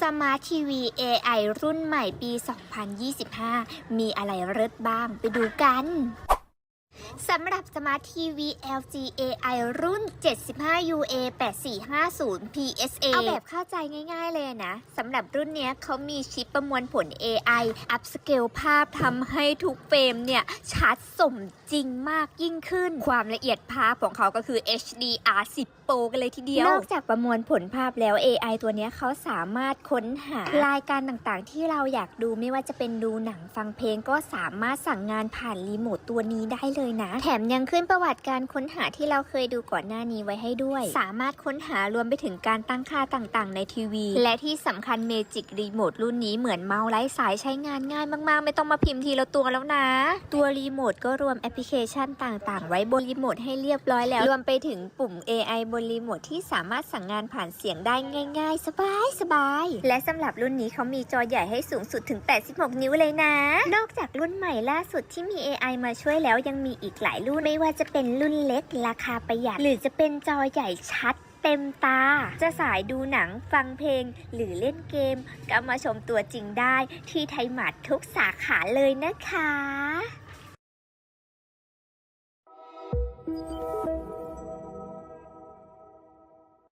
สมาร์ททีวี AI รุ่นใหม่ปี 2025 มีอะไรเลิศบ้าง ไปดูกัน สำหรับ Smart TV LG AI รุ่น 75 UA 8450 PSA เอาแบบเข้าใจง่ายๆเลยนะสำหรับรุ่นเนี้ยเขามีชิปประมวลผล AI อัพสเกลภาพทำให้ทุกเฟรมเนี่ยชัดสมจริงมากยิ่งขึ้น ความละเอียดภาพของเขาก็คือ HDR 10 Pro กันเลยทีเดียวนอกจากประมวลผลภาพแล้ว AI ตัวเนี้ยเขาสามารถค้นหารายการต่างๆ ที่เราอยากดูไม่ว่าจะเป็นดูหนังฟังเพลงก็สามารถสั่งงานผ่านรีโมทตัวนี้ได้เลยนะแถมยังขึ้นประวัติการค้นหาที่เราเคยดูก่อนหน้านี้ไว้ให้ด้วย สามารถค้นหารวมไปถึงการตั้งค่าต่างๆ ในทีวี และที่สำคัญ Magic Remote รุ่นนี้เหมือนเมาส์ไร้สายใช้งานง่ายมากๆ ไม่ต้องมาพิมพ์ทีละตัวแล้วนะ ตัวรีโมทก็รวมแอปพลิเคชันต่างๆ ไว้บนรีโมทให้เรียบร้อยแล้ว รวมไปถึงปุ่ม AI บนรีโมทที่สามารถสั่งงานผ่านเสียงได้ง่าย ๆ สบายๆและสำหรับรุ่นนี้เขามีจอใหญ่ให้สูงสุดถึง 86 นิ้วเลยนะ นอกจากรุ่นใหม่ล่าสุดที่มี AI มาช่วยแล้วยังมีอีกหลายรุ่นไม่ว่าจะเป็นรุ่นเล็กราคาประหยัด หรือจะเป็นจอใหญ่ชัดเต็มตา จะสายดูหนังฟังเพลง หรือเล่นเกม ก็มาชมตัวจริงได้ที่ไทยหมัดทุกสาขาเลยนะคะ